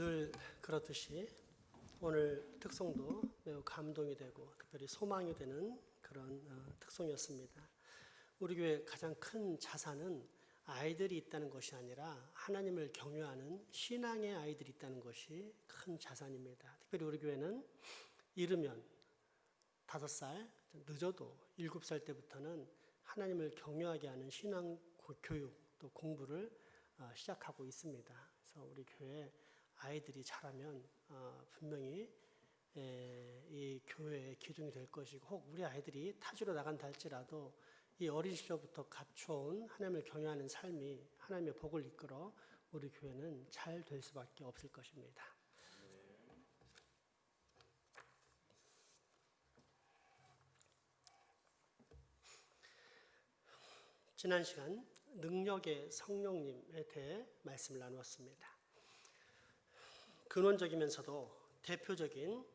늘 그렇듯이 오늘 특송도 매우 감동이 되고 특별히 소망이 되는 그런 어, 특송이었습니다. 우리 교회 가장 큰 자산은 아이들이 있다는 것이 아니라 하나님을 경유하는 신앙의 아이들이 있다는 것이 큰 자산입니다. 특별히 우리 교회는 이르면 다섯 살, 늦어도 일곱 살 때부터는 하나님을 경유하게 하는 신앙 고- 교육 또 공부를 어, 시작하고 있습니다. 그래서 우리 교회 아이들이 자라면 어, 분명히 에, 이 교회의 기둥이 될 것이고 혹 우리 아이들이 타지로 나간다 할지라도 이 어린 시절부터 갖춰온 하나님을 경외하는 삶이 하나님의 복을 이끌어 우리 교회는 잘 될 수밖에 없을 것입니다. 지난 시간 능력의 성령님에 대해 말씀을 나누었습니다. 근원적이면서도 대표적인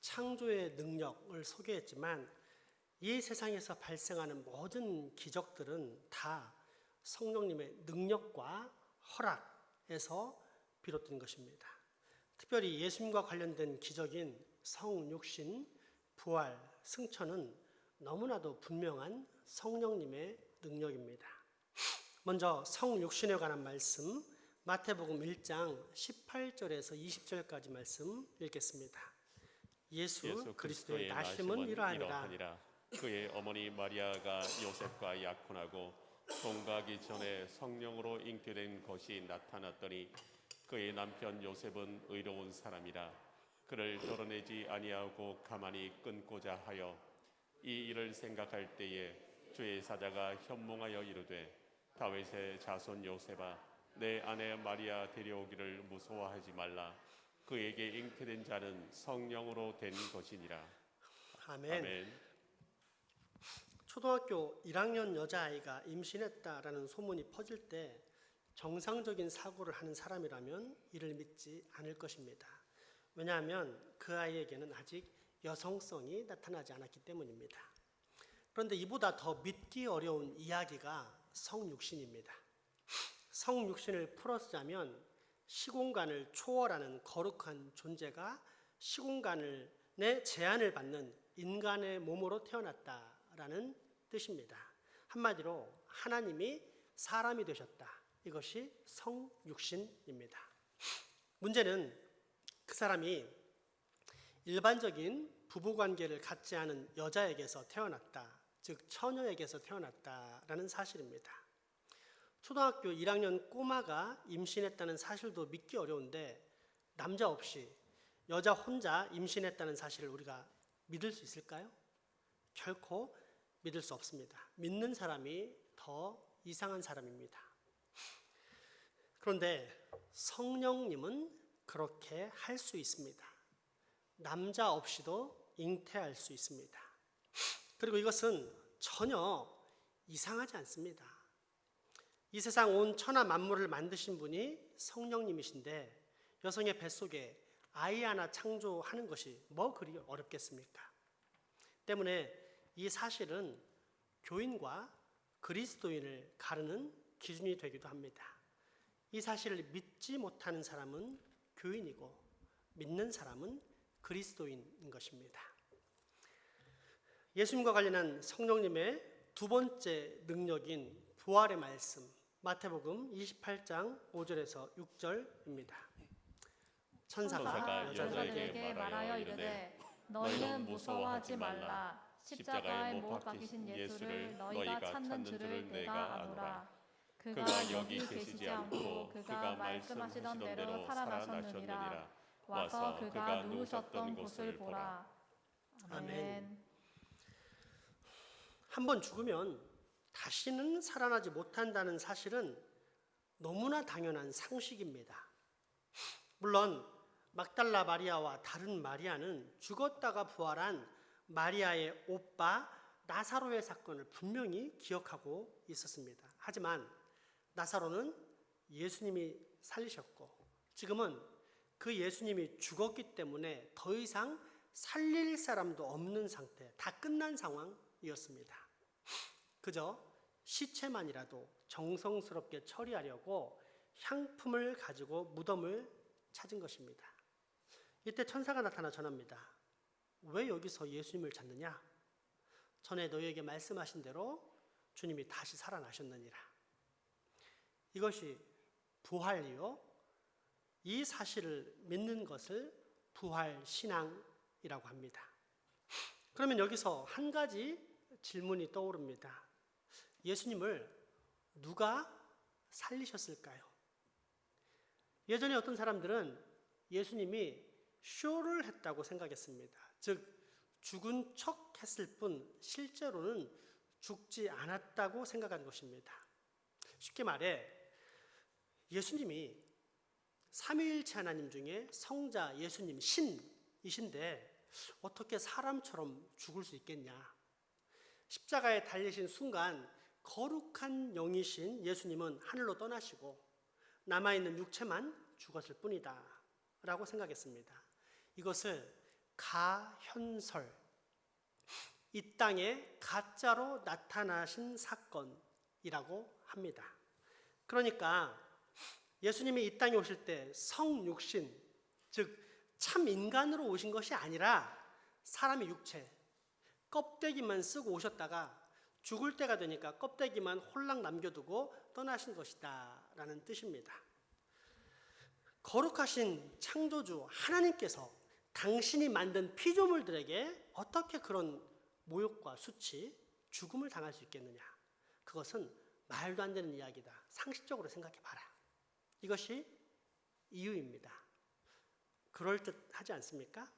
창조의 능력을 소개했지만 이 세상에서 발생하는 모든 기적들은 다 성령님의 능력과 허락에서 비롯된 것입니다. 특별히 예수님과 관련된 기적인 성육신, 부활, 승천은 너무나도 분명한 성령님의 능력입니다. 먼저 성육신에 관한 말씀 마태복음 1장 18절에서 20절까지 말씀 읽겠습니다. 예수, 예수 그리스도의 나심은 이러하니라. 그의 어머니 마리아가 요셉과 약혼하고 동거하기 전에 성령으로 잉태된 것이 나타났더니 그의 남편 요셉은 의로운 사람이라 그를 드러내지 아니하고 가만히 끊고자 하여 이 일을 생각할 때에 주의 사자가 현몽하여 이르되 다윗의 자손 요셉아 내 아내 마리아 데려오기를 무서워하지 말라 그에게 잉태된 자는 성령으로 된 것이니라 아멘. 아멘. 초등학교 1학년 여자아이가 임신했다라는 소문이 퍼질 때 정상적인 사고를 하는 사람이라면 이를 믿지 않을 것입니다. 왜냐하면 그 아이에게는 아직 여성성이 나타나지 않았기 때문입니다. 그런데 이보다 더 믿기 어려운 이야기가 성육신입니다. 성육신을 풀어쓰자면 시공간을 초월하는 거룩한 존재가 시공간을 내 제한을 받는 인간의 몸으로 태어났다라는 뜻입니다. 한마디로 하나님이 사람이 되셨다. 이것이 성육신입니다. 문제는 그 사람이 일반적인 부부 관계를 갖지 않은 여자에게서 태어났다. 즉 처녀에게서 태어났다라는 사실입니다. 초등학교 1학년 꼬마가 임신했다는 사실도 믿기 어려운데 남자 없이 여자 혼자 임신했다는 사실을 우리가 믿을 수 있을까요? 결코 믿을 수 없습니다. 믿는 사람이 더 이상한 사람입니다. 그런데 성령님은 그렇게 할 수 있습니다. 남자 없이도 잉태할 수 있습니다. 그리고 이것은 전혀 이상하지 않습니다. 이 세상 온 천하 만물을 만드신 분이 성령님이신데 여성의 뱃속에 아이 하나 창조하는 것이 뭐 그리 어렵겠습니까? 때문에 이 사실은 교인과 그리스도인을 가르는 기준이 되기도 합니다. 이 사실을 믿지 못하는 사람은 교인이고 믿는 사람은 그리스도인인 것입니다. 예수님과 관련한 성령님의 두 번째 능력인 부활의 말씀 마태복음 28장 5절에서 6절입니다. 천사가 천사가 여자들에게 말하여 이르되 너희는 무서워하지 말라. 십자가에 못 박히신 예수를 너희가 찾는 줄을 내가 아노라. 그가 여기 계시지 않고 그가 말씀하시던 대로 살아나셨느니라. 와서 그가 누우셨던 곳을 보라. 아멘. 한번 죽으면 다시는 살아나지 못한다는 사실은 너무나 당연한 상식입니다. 물론 막달라 마리아와 다른 마리아는 죽었다가 부활한 마리아의 오빠 나사로의 사건을 분명히 기억하고 있었습니다. 하지만 나사로는 예수님이 살리셨고 지금은 그 예수님이 죽었기 때문에 더 이상 살릴 사람도 없는 상태, 다 끝난 상황이었습니다. 그저 시체만이라도 정성스럽게 처리하려고 향품을 가지고 무덤을 찾은 것입니다. 이때 천사가 나타나 전합니다. 왜 여기서 예수님을 찾느냐? 전에 너희에게 말씀하신 대로 주님이 다시 살아나셨느니라. 이것이 부활이요. 이 사실을 믿는 것을 부활 신앙이라고 합니다. 그러면 여기서 한 가지 질문이 떠오릅니다. 예수님을 누가 살리셨을까요? 예전에 어떤 사람들은 예수님이 쇼를 했다고 생각했습니다. 즉 죽은 척 했을 뿐 실제로는 죽지 않았다고 생각한 것입니다. 쉽게 말해 예수님이 삼위일체 하나님 중에 성자 예수님 신이신데 어떻게 사람처럼 죽을 수 있겠냐? 십자가에 달리신 순간 거룩한 영이신 예수님은 하늘로 떠나시고 남아 있는 육체만 죽었을 뿐이다. 라고 생각했습니다. 이것을 가현설 이 땅에 가짜로 나타나신 사건이라고 합니다. 그러니까 예수님이 이 땅에 오실 때 성육신, 즉 참 인간으로 오신 것이 아니라 사람의 육체, 껍데기만 쓰고 오셨다가 죽을 때가 되니까 껍데기만 홀랑 남겨두고 떠나신 것이다 라는 뜻입니다. 거룩하신 창조주 하나님께서 당신이 만든 피조물들에게 어떻게 그런 모욕과 수치, 죽음을 당할 수 있겠느냐? 그것은 말도 안 되는 이야기다. 상식적으로 생각해 봐라. 이것이 이유입니다. 그럴듯하지 않습니까?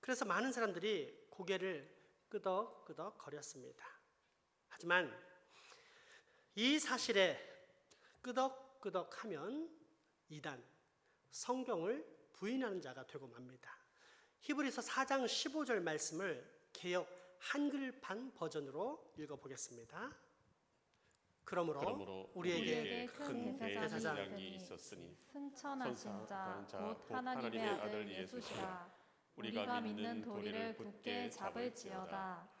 그래서 많은 사람들이 고개를 끄덕끄덕 거렸습니다. 하지만 이 사실에 끄덕끄덕하면 이단 성경을 부인하는 자가 되고 맙니다. 히브리서 4장 15절 말씀을 개역 한글판 버전으로 읽어 보겠습니다. 그러므로, 그러므로 우리에게 우리에게 큰 대제사장이 있었으니 승천하신 선사, 자, 자, 곧곧 하나님의 아들 예수시라. 우리가 믿는 도리를 굳게 잡을지어다.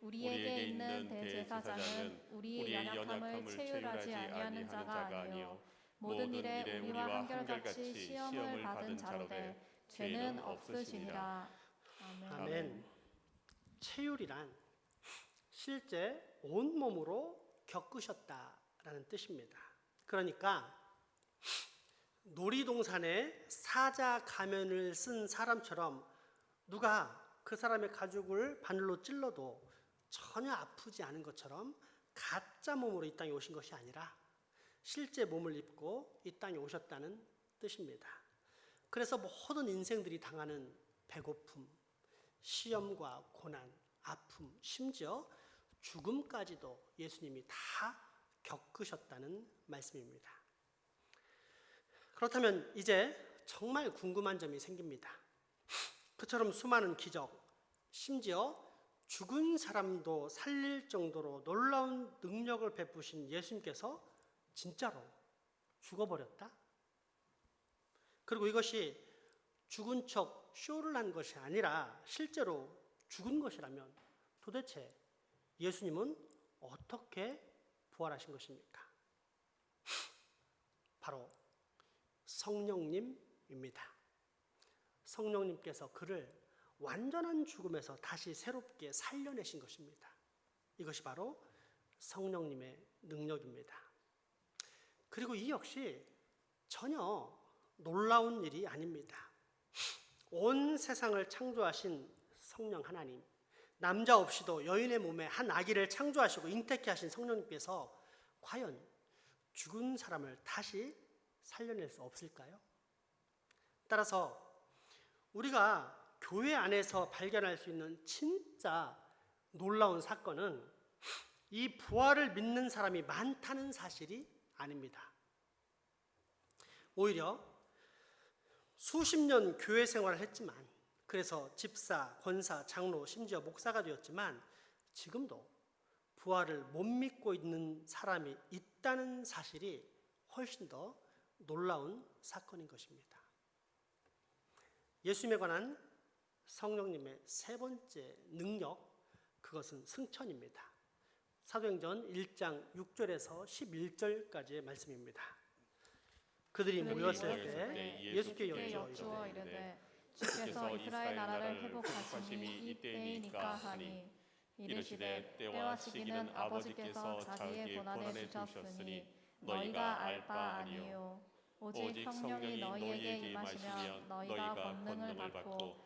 우리에게 있는 대제사장은 우리의 연약함을 체휼하지 아니하는 자가 아니요 모든 일에 우리와 한결같이 시험을 받은 자로되 죄는 없으시니라. 아멘. 아멘. 체율이란 실제 온 몸으로 겪으셨다라는 뜻입니다. 그러니까 놀이동산에 사자 가면을 쓴 사람처럼 누가 그 사람의 가죽을 바늘로 찔러도 전혀 아프지 않은 것처럼 가짜 몸으로 이 땅에 오신 것이 아니라 실제 몸을 입고 이 땅에 오셨다는 뜻입니다. 그래서 모든 인생들이 당하는 배고픔, 시험과 고난, 아픔, 심지어 죽음까지도 예수님이 다 겪으셨다는 말씀입니다. 그렇다면 이제 정말 궁금한 점이 생깁니다. 그처럼 수많은 기적, 심지어 죽은 사람도 살릴 정도로 놀라운 능력을 베푸신 예수님께서 진짜로 죽어버렸다? 그리고 이것이 죽은 척 쇼를 한 것이 아니라 실제로 죽은 것이라면 도대체 예수님은 어떻게 부활하신 것입니까? 바로 성령님입니다. 성령님께서 그를 완전한 죽음에서 다시 새롭게 살려내신 것입니다. 이것이 바로 성령님의 능력입니다. 그리고 이 역시 전혀 놀라운 일이 아닙니다. 온 세상을 창조하신 성령 하나님, 남자 없이도 여인의 몸에 한 아기를 창조하시고 잉태케 하신 성령님께서 과연 죽은 사람을 다시 살려낼 수 없을까요? 따라서 우리가 교회 안에서 발견할 수 있는 진짜 놀라운 사건은 이 부활을 믿는 사람이 많다는 사실이 아닙니다. 오히려 수십 년 교회 생활을 했지만 그래서 집사, 권사, 장로, 심지어 목사가 되었지만 지금도 부활을 못 믿고 있는 사람이 있다는 사실이 훨씬 더 놀라운 사건인 것입니다. 예수님에 관한 성령님의 세 번째 능력, 그것은 승천입니다. 사도행전 1장 6절에서 11절까지의 말씀입니다. 그들이 모였을 때때 예수께 예수께 여쭈어 여쭈어 이르되 주께서 이스라엘 나라를 회복하심이 이때이니까 하니 이르시되 때와 시기는 아버지께서 자기의 고난에 두셨으니 너희가 알 바 아니요 오직 성령이 너희에게 임하시면 너희가 권능을 받고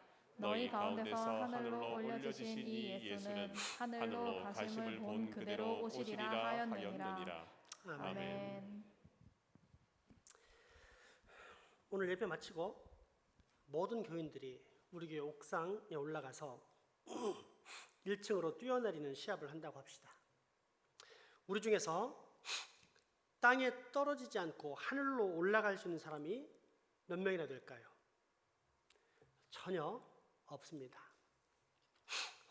너희 가운데서 하늘로 올려지신 이 예수는 하늘로 가심을 본 그대로 오시리라 하였느니라 아멘. 오늘 예배 마치고 모든 교인들이 우리 교회 옥상에 올라가서 1층으로 뛰어내리는 시합을 한다고 합시다. 우리 중에서 땅에 떨어지지 않고 하늘로 올라갈 수 있는 사람이 몇 명이나 될까요? 전혀 없습니다.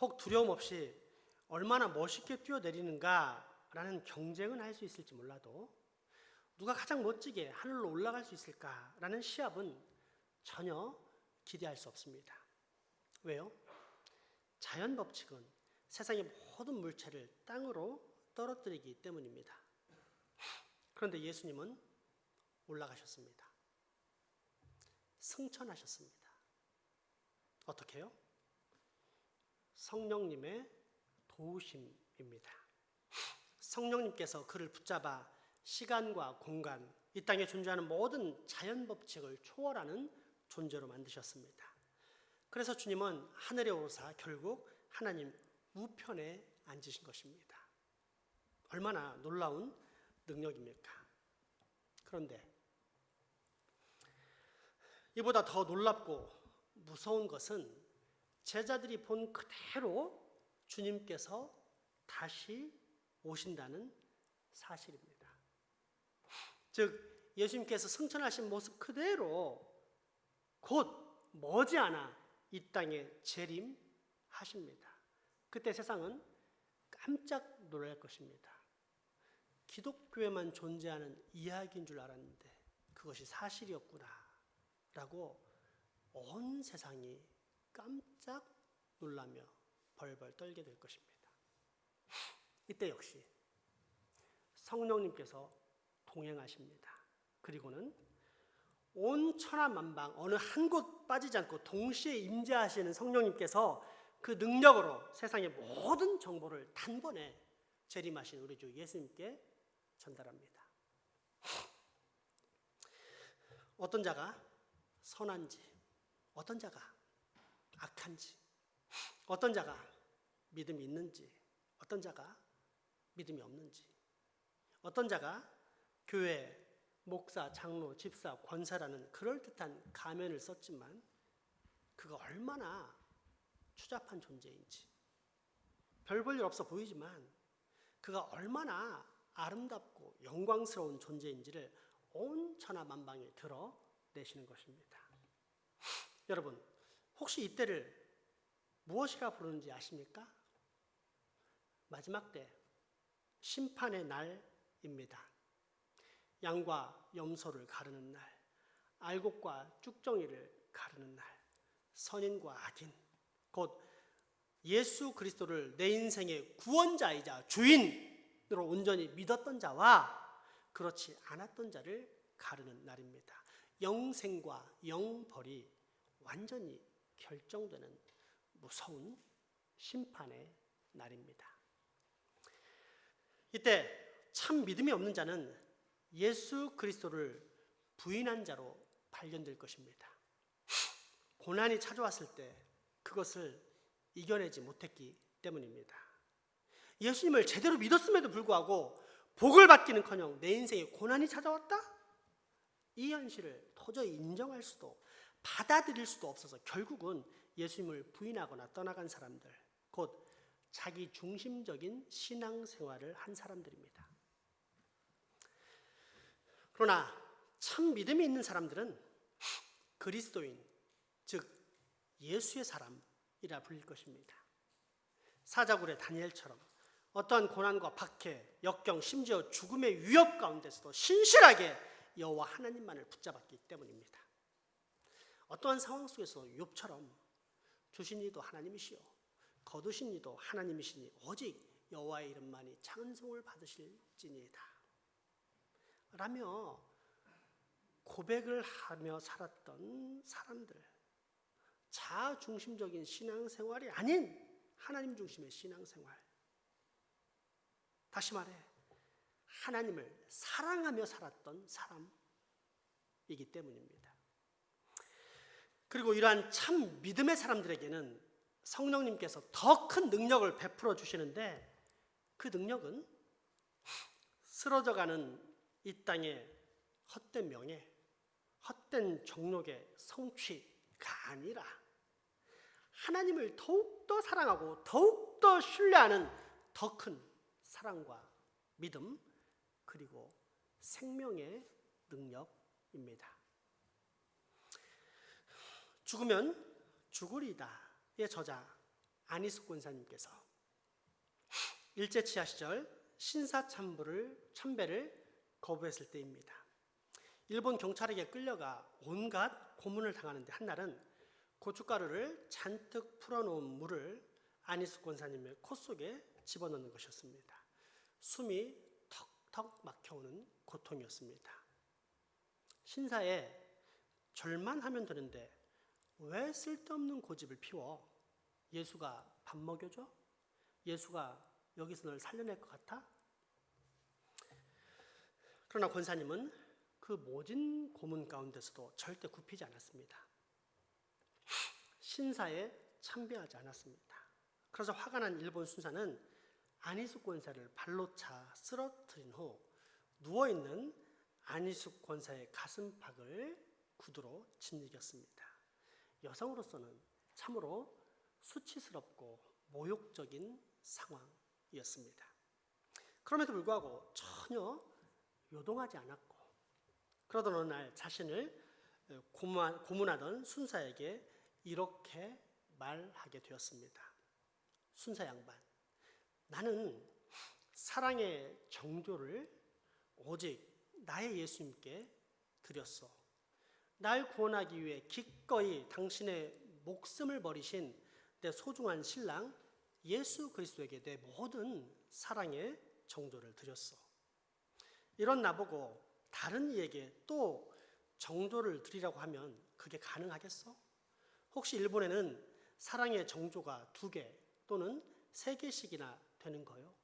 혹 두려움 없이 얼마나 멋있게 뛰어내리는가라는 경쟁은 할 수 있을지 몰라도 누가 가장 멋지게 하늘로 올라갈 수 있을까라는 시합은 전혀 기대할 수 없습니다. 왜요? 자연 법칙은 세상의 모든 물체를 땅으로 떨어뜨리기 때문입니다. 그런데 예수님은 올라가셨습니다. 승천하셨습니다. 어떻게 요? 성령님의 도우심입니다. 성령님께서 그를 붙잡아 시간과 공간, 이 땅에 존재하는 모든 자연 법칙을 초월하는 존재로 만드셨습니다. 그래서 주님은 하늘에 오르사 결국 하나님 우편에 앉으신 것입니다. 얼마나 놀라운 능력입니까? 그런데 이보다 더 놀랍고 무서운 것은 제자들이 본 그대로 주님께서 다시 오신다는 사실입니다. 즉 예수님께서 승천하신 모습 그대로 곧 머지않아 이 땅에 재림하십니다. 그때 세상은 깜짝 놀랄 것입니다. 기독교에만 존재하는 이야기인 줄 알았는데 그것이 사실이었구나 라고 온 세상이 깜짝 놀라며 벌벌 떨게 될 것입니다. 이때 역시 성령님께서 동행하십니다. 그리고는 온 천하 만방 어느 한 곳 빠지지 않고 동시에 임재하시는 성령님께서 그 능력으로 세상의 모든 정보를 단번에 재림하신 우리 주 예수님께 전달합니다. 어떤 자가 선한지, 어떤 자가 악한지, 어떤 자가 믿음이 있는지, 어떤 자가 믿음이 없는지, 어떤 자가 교회, 목사, 장로, 집사, 권사라는 그럴듯한 가면을 썼지만 그가 얼마나 추잡한 존재인지 별 볼 일 없어 보이지만 그가 얼마나 아름답고 영광스러운 존재인지를 온 천하 만방에 드러내시는 것입니다. 여러분, 혹시 이때를 무엇이라 부르는지 아십니까? 마지막 때 심판의 날입니다. 양과 염소를 가르는 날, 알곡과 쭉정이를 가르는 날, 선인과 악인, 곧 예수 그리스도를 내 인생의 구원자이자 주인으로 온전히 믿었던 자와 그렇지 않았던 자를 가르는 날입니다. 영생과 영벌이 완전히 결정되는 무서운 심판의 날입니다. 이때 참 믿음이 없는 자는 예수 그리스도를 부인한 자로 발견될 것입니다. 고난이 찾아왔을 때 그것을 이겨내지 못했기 때문입니다. 예수님을 제대로 믿었음에도 불구하고 복을 받기는커녕 내 인생에 고난이 찾아왔다? 이 현실을 도저히 인정할 수도 받아들일 수도 없어서 결국은 예수님을 부인하거나 떠나간 사람들, 곧 자기 중심적인 신앙 생활을 한 사람들입니다. 그러나 참 믿음이 있는 사람들은 그리스도인, 즉 예수의 사람이라 불릴 것입니다. 사자굴의 다니엘처럼 어떠한 고난과 박해, 역경, 심지어 죽음의 위협 가운데서도 신실하게 여호와 하나님만을 붙잡았기 때문입니다. 어떠한 상황 속에서 욥처럼 주신 이도 하나님이시요 거두신 이도 하나님이시니 오직 여호와의 이름만이 찬송을 받으실지니이다. 라며 고백을 하며 살았던 사람들 자아 중심적인 신앙생활이 아닌 하나님 중심의 신앙생활. 다시 말해 하나님을 사랑하며 살았던 사람이기 때문입니다. 그리고 이러한 참 믿음의 사람들에게는 성령님께서 더 큰 능력을 베풀어 주시는데 그 능력은 쓰러져 가는 이 땅의 헛된 명예, 헛된 정욕의 성취가 아니라 하나님을 더욱더 사랑하고 더욱더 신뢰하는 더 큰 사랑과 믿음 그리고 생명의 능력입니다. 죽으면 죽으리다의 저자 아니스 권사님께서 일제 치하 시절 신사 참부를 참배를 거부했을 때입니다. 일본 경찰에게 끌려가 온갖 고문을 당하는데 한날은 고춧가루를 잔뜩 풀어놓은 물을 아니스 권사님의 코 속에 집어넣는 것이었습니다. 숨이 턱턱 막혀오는 고통이었습니다. 신사에 절만 하면 되는데 왜 쓸데없는 고집을 피워? 예수가 밥 먹여줘? 예수가 여기서 널 살려낼 것 같아? 그러나 권사님은 그 모진 고문 가운데서도 절대 굽히지 않았습니다. 신사에 참배하지 않았습니다. 그래서 화가 난 일본 순사는 안희숙 권사를 발로 차 쓰러뜨린 후 누워 있는 안희숙 권사의 가슴팍을 구두로 짓이겼습니다. 여성으로서는 참으로 수치스럽고 모욕적인 상황이었습니다. 그럼에도 불구하고 전혀 요동하지 않았고 그러던 어느 날 자신을 고문- 고문하던 순사에게 이렇게 말하게 되었습니다. 순사 양반, 나는 사랑의 정조를 오직 나의 예수님께 드렸어. 날 구원하기 위해 기꺼이 당신의 목숨을 버리신 내 소중한 신랑 예수 그리스도에게 내 모든 사랑의 정조를 드렸어. 이런 나보고 다른 이에게 또 정조를 드리라고 하면 그게 가능하겠어? 혹시 일본에는 사랑의 정조가 두 개 또는 세 개씩이나 되는 거요?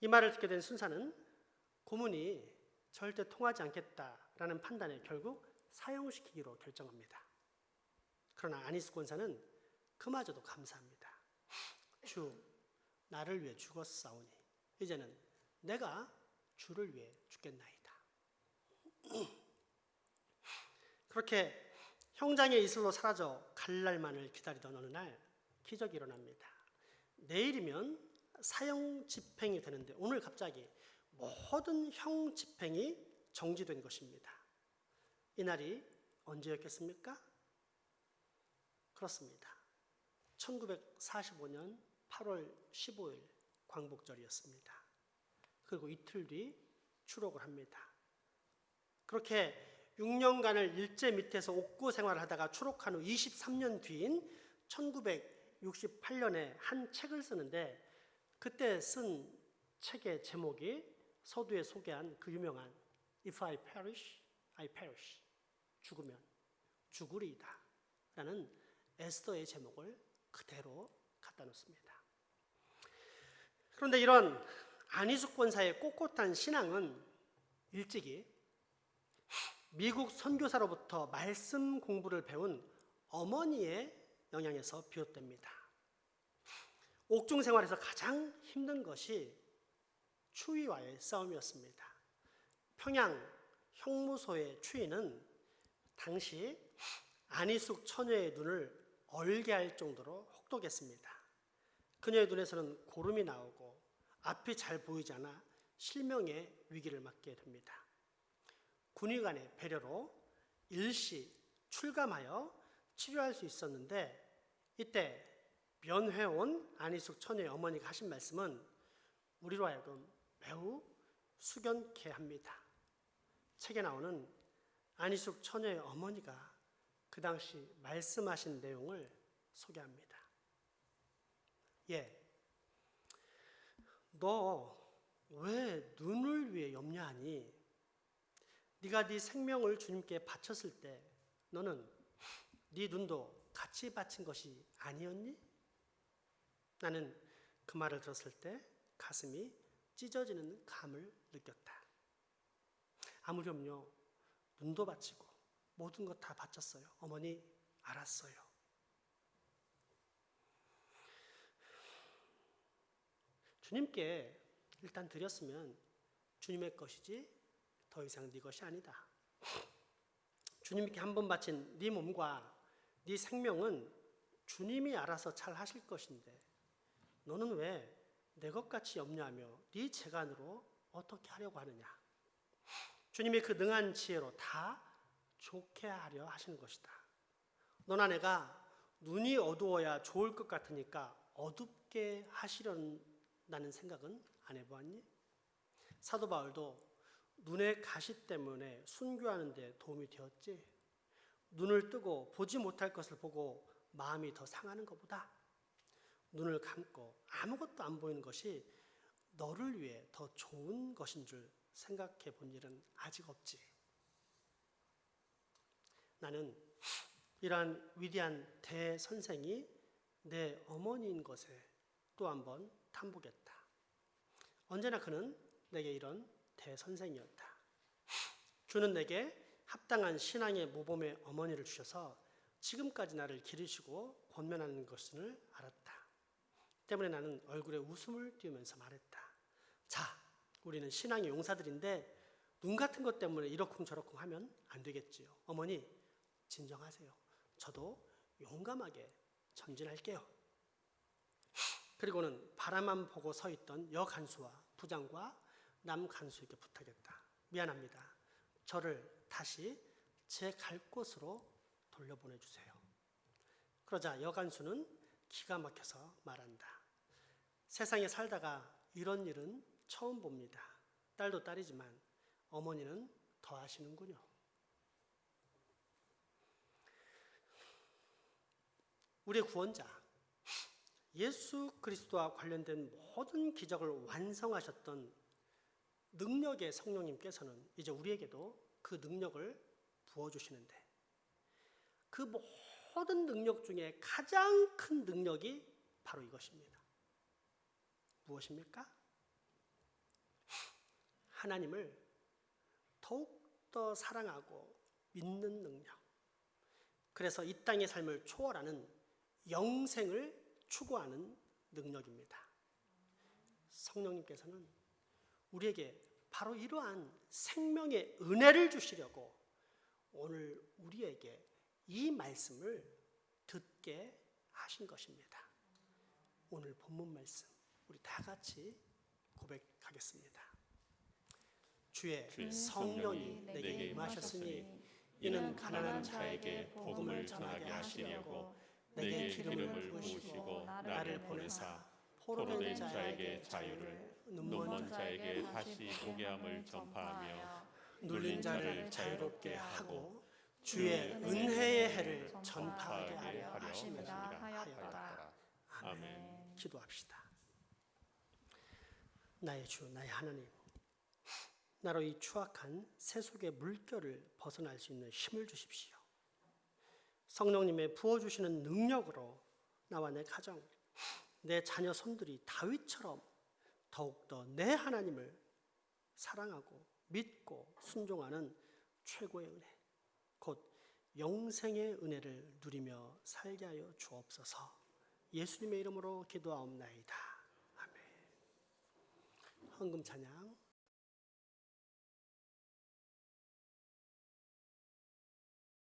이 말을 듣게 된 순사는 고문이 절대 통하지 않겠다 라는 판단에 결국 사형시키기로 결정합니다. 그러나 아니스 권사는 그마저도 감사합니다. 주, 나를 위해 죽었사오니 이제는 내가 주를 위해 죽겠나이다. 그렇게 형장의 이슬로 사라져 갈 날만을 기다리던 어느 날 기적이 일어납니다. 내일이면 사형 집행이 되는데 오늘 갑자기 모든 형 집행이 정지된 것입니다. 이날이 언제였겠습니까? 그렇습니다. 1945년 8월 15일 광복절이었습니다. 그리고 이틀 뒤 추록을 합니다. 그렇게 6년간을 일제 밑에서 옥고 생활을 하다가 추록한 후 23년 뒤인 1968년에 한 책을 쓰는데 그때 쓴 책의 제목이 서두에 소개한 그 유명한 If I perish, I perish. 죽으면 죽으리이다. 라는 에스더의 제목을 그대로 갖다 놓습니다. 그런데 이런 안희숙 권사의 꼿꼿한 신앙은 일찍이 미국 선교사로부터 말씀 공부를 배운 어머니의 영향에서 비롯됩니다. 옥중 생활에서 가장 힘든 것이 추위와의 싸움이었습니다. 평양 형무소의 추위는 당시 안희숙 처녀의 눈을 얼게 할 정도로 혹독했습니다. 그녀의 눈에서는 고름이 나오고 앞이 잘 보이지 않아 실명의 위기를 맞게 됩니다. 군의관의 배려로 일시 출감하여 치료할 수 있었는데 이때 면회 온 안희숙 처녀의 어머니가 하신 말씀은 우리로 하여금 매우 숙연케 합니다. 책에 나오는 안희숙 처녀의 어머니가 그 당시 말씀하신 내용을 소개합니다. 예. 너 왜 눈을 위해 염려하니? 네가 네 생명을 주님께 바쳤을 때 너는 네 눈도 같이 바친 것이 아니었니? 나는 그 말을 들었을 때 가슴이 찢어지는 감을 느꼈다. 아무렴요 눈도 바치고 모든 것 다 바쳤어요. 어머니 알았어요. 주님께 일단 드렸으면 주님의 것이지 더 이상 네 것이 아니다. 주님께 한 번 바친 네 몸과 네 생명은 주님이 알아서 잘 하실 것인데 너는 왜 내 것같이 염려하며 네 재간으로 어떻게 하려고 하느냐? 주님의 그 능한 지혜로 다 좋게 하려 하시는 것이다. 너나 내가 눈이 어두워야 좋을 것 같으니까 어둡게 하시려는 생각은 안 해보았니? 사도 바울도 눈의 가시 때문에 순교하는 데 도움이 되었지. 눈을 뜨고 보지 못할 것을 보고 마음이 더 상하는 것보다 눈을 감고 아무것도 안 보이는 것이 너를 위해 더 좋은 것인 줄 생각해 본 일은 아직 없지. 나는 이러한 위대한 대선생이 내 어머니인 것에 또 한 번 탐보겠다. 언제나 그는 내게 이런 대선생이었다. 주는 내게 합당한 신앙의 모범의 어머니를 주셔서 지금까지 나를 기르시고 권면하는 것을 알았다. 때문에 나는 얼굴에 웃음을 띄우면서 말했다. 자, 우리는 신앙의 용사들인데 눈 같은 것 때문에 이러쿵저러쿵 하면 안 되겠지요. 어머니, 진정하세요. 저도 용감하게 전진할게요. 그리고는 바라만 보고 서 있던 여간수와 부장과 남간수에게 부탁했다. 미안합니다. 저를 다시 제 갈 곳으로 돌려보내 주세요. 그러자 여간수는 기가 막혀서 말한다. 세상에 살다가 이런 일은 처음 봅니다. 딸도 딸이지만 어머니는 더 하시는군요. 우리의 구원자 예수 그리스도와 관련된 모든 기적을 완성하셨던 능력의 성령님께서는 이제 우리에게도 그 능력을 부어 주시는데 그 모든 능력 중에 가장 큰 능력이 바로 이것입니다. 무엇입니까? 하나님을 더욱더 사랑하고 믿는 능력. 그래서 이 땅의 삶을 초월하는 영생을 추구하는 능력입니다. 성령님께서는 우리에게 바로 이러한 생명의 은혜를 주시려고 오늘 우리에게 이 말씀을 듣게 하신 것입니다. 오늘 본문 말씀 우리 다 같이 고백하겠습니다. 주의 주의 성령이 성령이 내게 임하셨으니 이는 가난한 자에게 복음을 전하게 하시려고 내게 기름을 부으시고 나를 보내사 포로된 자에게 자유를 눈먼 자에게 다시 보게 함을 전파하며 눌린 자를 자유롭게 하고 주의 은혜의 해를 전파하게 하려 하십니다. 하였다. 아멘. 기도합시다. 나의 주, 나의 하나님, 나로 이 추악한 세속의 물결을 벗어날 수 있는 힘을 주십시오. 성령님의 부어주시는 능력으로 나와 내 가정, 내 자녀 손들이 다윗처럼 더욱더 내 하나님을 사랑하고 믿고 순종하는 최고의 은혜, 곧 영생의 은혜를 누리며 살게 하여 주옵소서. 예수님의 이름으로 기도하옵나이다. 아멘. 헌금 찬양